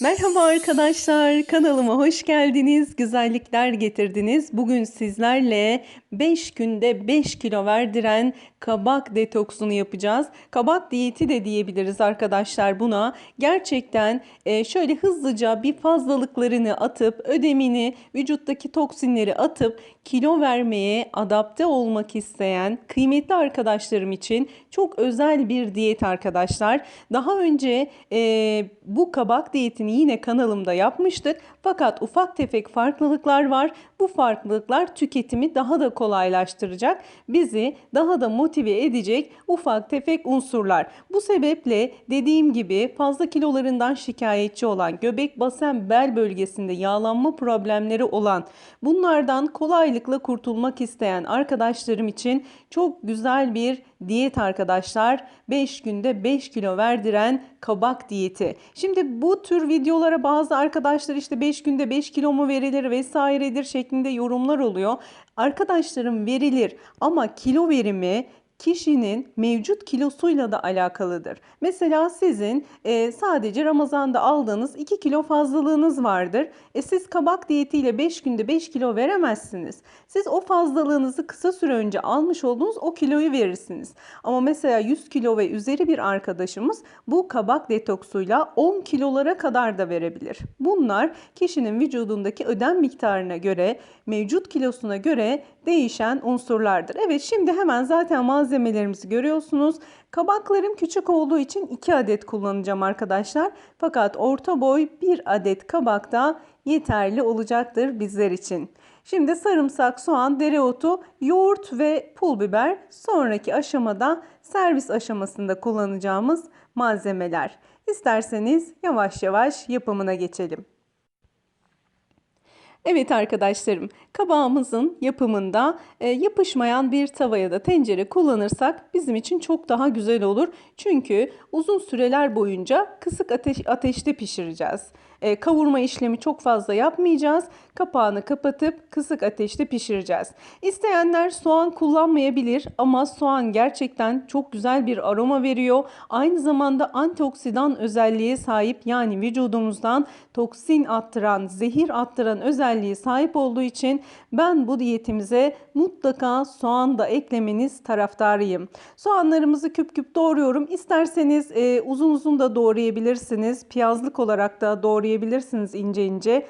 Merhaba arkadaşlar, kanalıma hoş geldiniz. Güzellikler getirdiniz. Bugün sizlerle 5 günde 5 kilo verdiren kabak detoksunu yapacağız. Kabak diyeti de diyebiliriz arkadaşlar buna. Gerçekten e, şöyle hızlıca bir fazlalıklarını atıp, ödemini, vücuttaki toksinleri atıp kilo vermeye adapte olmak isteyen kıymetli arkadaşlarım için çok özel bir diyet arkadaşlar. Daha önce e, bu kabak diyetini yine kanalımda yapmıştık. Fakat ufak tefek farklılıklar var. Bu farklılıklar tüketimi daha da kolaylaştıracak. Bizi daha da motive edecek ufak tefek unsurlar. Bu sebeple dediğim gibi fazla kilolarından şikayetçi olan, göbek basen bel bölgesinde yağlanma problemleri olan, bunlardan kolaylıkla kurtulmak isteyen arkadaşlarım için çok güzel bir diyet arkadaşlar. 5 günde 5 kilo verdiren kabak diyeti. Şimdi bu tür videolara bazı arkadaşlar işte 5 günde 5 kilo mu verilir vesairedir şeklinde yorumlar oluyor. Arkadaşlarım verilir ama kilo verimi kişinin mevcut kilosuyla da alakalıdır. Mesela sizin e, sadece Ramazan'da aldığınız 2 kilo fazlalığınız vardır. E, siz kabak diyetiyle 5 günde 5 kilo veremezsiniz. Siz o fazlalığınızı kısa süre önce almış olduğunuz o kiloyu verirsiniz. Ama mesela 100 kilo ve üzeri bir arkadaşımız bu kabak detoksuyla 10 kilolara kadar da verebilir. Bunlar kişinin vücudundaki ödem miktarına göre, mevcut kilosuna göre değişen unsurlardır. Evet şimdi hemen zaten malzemelerimizi görüyorsunuz. Kabaklarım küçük olduğu için 2 adet kullanacağım arkadaşlar. Fakat orta boy 1 adet kabak da yeterli olacaktır bizler için. Şimdi sarımsak, soğan, dereotu, yoğurt ve pul biber sonraki aşamada servis aşamasında kullanacağımız malzemeler. İsterseniz yavaş yavaş yapımına geçelim. Evet arkadaşlarım, kabağımızın yapımında e, yapışmayan bir tava ya da tencere kullanırsak bizim için çok daha güzel olur. Çünkü uzun süreler boyunca kısık ateş, ateşte pişireceğiz. E, kavurma işlemi çok fazla yapmayacağız. Kapağını kapatıp kısık ateşte pişireceğiz. İsteyenler soğan kullanmayabilir ama soğan gerçekten çok güzel bir aroma veriyor. Aynı zamanda antioksidan özelliğe sahip yani vücudumuzdan toksin attıran, zehir attıran özelliğe sahip olduğu için ben bu diyetimize mutlaka soğan da eklemeniz taraftarıyım. Soğanlarımızı küp küp doğruyorum. İsterseniz e, uzun uzun da doğrayabilirsiniz. Piyazlık olarak da doğrayabilirsiniz ince ince.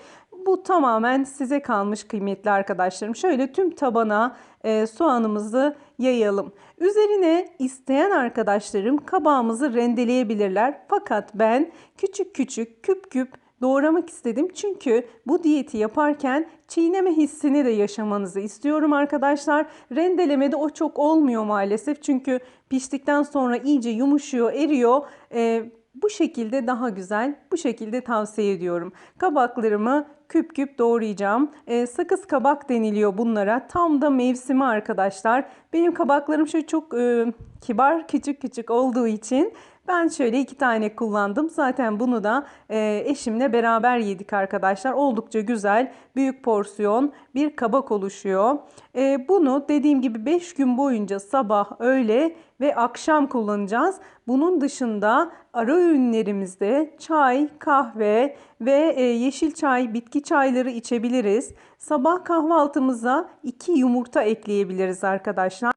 Bu tamamen size kalmış kıymetli arkadaşlarım. Şöyle tüm tabana e, soğanımızı yayalım. Üzerine isteyen arkadaşlarım kabağımızı rendeleyebilirler. Fakat ben küçük küçük küp küp doğramak istedim. Çünkü bu diyeti yaparken çiğneme hissini de yaşamanızı istiyorum arkadaşlar. Rendelemede o çok olmuyor maalesef. Çünkü piştikten sonra iyice yumuşuyor, eriyor. Ee, bu şekilde daha güzel. Bu şekilde tavsiye ediyorum. Kabaklarımı küp küp doğrayacağım. E, sakız kabak deniliyor bunlara. Tam da mevsimi arkadaşlar. Benim kabaklarım şöyle çok e, kibar küçük küçük olduğu için ben şöyle iki tane kullandım. Zaten bunu da e, eşimle beraber yedik arkadaşlar. Oldukça güzel, büyük porsiyon bir kabak oluşuyor. E, bunu dediğim gibi 5 gün boyunca sabah, öğle ve akşam kullanacağız. Bunun dışında ara öğünlerimizde çay, kahve ve e, yeşil çay, bitki çayları içebiliriz. Sabah kahvaltımıza 2 yumurta ekleyebiliriz arkadaşlar.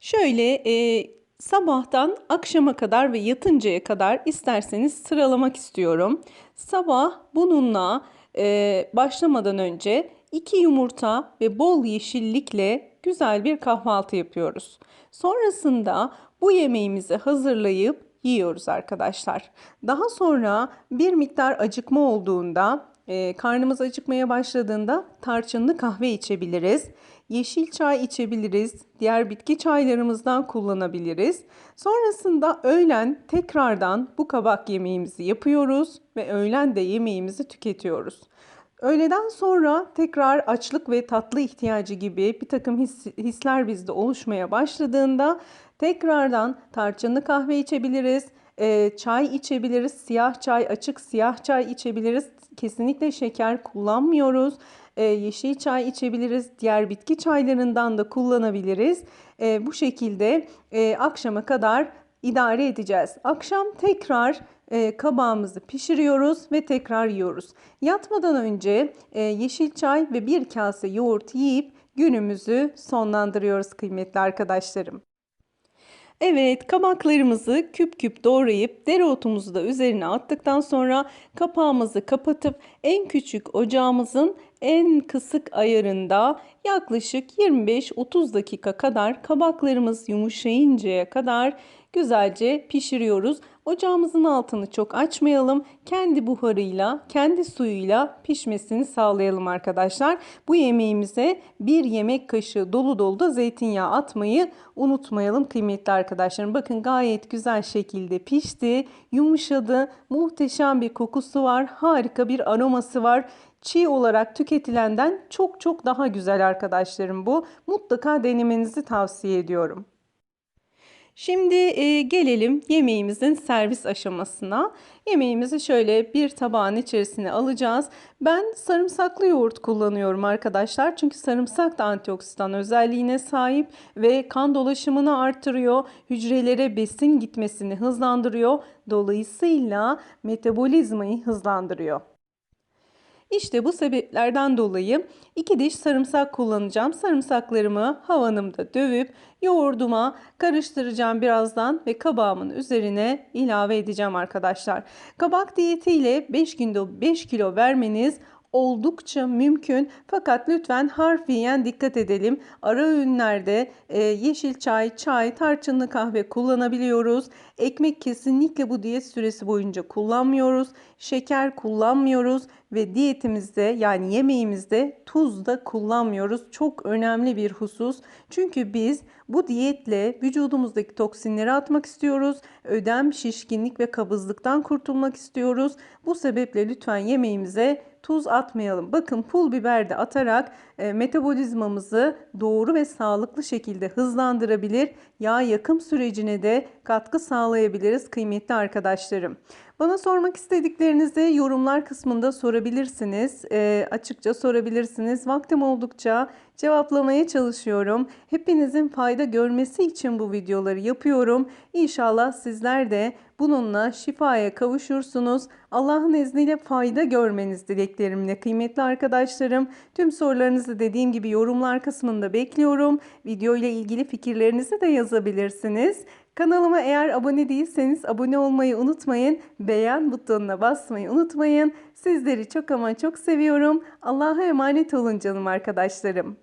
Şöyle e, sabahtan akşama kadar ve yatıncaya kadar isterseniz sıralamak istiyorum. Sabah bununla e, başlamadan önce 2 yumurta ve bol yeşillikle güzel bir kahvaltı yapıyoruz. Sonrasında bu yemeğimizi hazırlayıp yiyoruz arkadaşlar. Daha sonra bir miktar acıkma olduğunda, e, karnımız acıkmaya başladığında tarçınlı kahve içebiliriz. Yeşil çay içebiliriz. Diğer bitki çaylarımızdan kullanabiliriz. Sonrasında öğlen tekrardan bu kabak yemeğimizi yapıyoruz ve öğlen de yemeğimizi tüketiyoruz. Öğleden sonra tekrar açlık ve tatlı ihtiyacı gibi bir takım his, hisler bizde oluşmaya başladığında tekrardan tarçınlı kahve içebiliriz, e, çay içebiliriz, siyah çay, açık siyah çay içebiliriz. Kesinlikle şeker kullanmıyoruz. E, yeşil çay içebiliriz, diğer bitki çaylarından da kullanabiliriz. E, bu şekilde e, akşama kadar idare edeceğiz. Akşam tekrar e, kabağımızı pişiriyoruz ve tekrar yiyoruz. Yatmadan önce e, yeşil çay ve bir kase yoğurt yiyip günümüzü sonlandırıyoruz kıymetli arkadaşlarım. Evet, kabaklarımızı küp küp doğrayıp dereotumuzu da üzerine attıktan sonra kapağımızı kapatıp en küçük ocağımızın en kısık ayarında yaklaşık 25-30 dakika kadar kabaklarımız yumuşayıncaya kadar güzelce pişiriyoruz. Ocağımızın altını çok açmayalım. Kendi buharıyla, kendi suyuyla pişmesini sağlayalım arkadaşlar. Bu yemeğimize bir yemek kaşığı dolu dolu da zeytinyağı atmayı unutmayalım kıymetli arkadaşlarım. Bakın gayet güzel şekilde pişti, yumuşadı, muhteşem bir kokusu var, harika bir aroması var. Çiğ olarak tüketilenden çok çok daha güzel arkadaşlarım bu. Mutlaka denemenizi tavsiye ediyorum. Şimdi e, gelelim yemeğimizin servis aşamasına. Yemeğimizi şöyle bir tabağın içerisine alacağız. Ben sarımsaklı yoğurt kullanıyorum arkadaşlar. Çünkü sarımsak da antioksidan özelliğine sahip ve kan dolaşımını artırıyor. Hücrelere besin gitmesini hızlandırıyor. Dolayısıyla metabolizmayı hızlandırıyor. İşte bu sebeplerden dolayı iki diş sarımsak kullanacağım. Sarımsaklarımı havanımda dövüp yoğurduma karıştıracağım birazdan ve kabağımın üzerine ilave edeceğim arkadaşlar. Kabak diyetiyle 5 günde 5 kilo vermeniz oldukça mümkün. Fakat lütfen harfiyen dikkat edelim. Ara öğünlerde e, yeşil çay, çay, tarçınlı kahve kullanabiliyoruz. Ekmek kesinlikle bu diyet süresi boyunca kullanmıyoruz. Şeker kullanmıyoruz ve diyetimizde yani yemeğimizde tuz da kullanmıyoruz. Çok önemli bir husus. Çünkü biz bu diyetle vücudumuzdaki toksinleri atmak istiyoruz. Ödem, şişkinlik ve kabızlıktan kurtulmak istiyoruz. Bu sebeple lütfen yemeğimize tuz atmayalım. Bakın pul biber de atarak e, metabolizmamızı doğru ve sağlıklı şekilde hızlandırabilir. Yağ yakım sürecine de katkı sağlayabiliriz kıymetli arkadaşlarım. Bana sormak istediklerinizi yorumlar kısmında sorabilirsiniz. E, açıkça sorabilirsiniz. Vaktim oldukça cevaplamaya çalışıyorum. Hepinizin fayda görmesi için bu videoları yapıyorum. İnşallah sizler de bununla şifaya kavuşursunuz. Allah'ın izniyle fayda görmeniz dileklerimle kıymetli arkadaşlarım. Tüm sorularınızı dediğim gibi yorumlar kısmında bekliyorum. Video ile ilgili fikirlerinizi de yazabilirsiniz. Kanalıma eğer abone değilseniz abone olmayı unutmayın. Beğen butonuna basmayı unutmayın. Sizleri çok ama çok seviyorum. Allah'a emanet olun canım arkadaşlarım.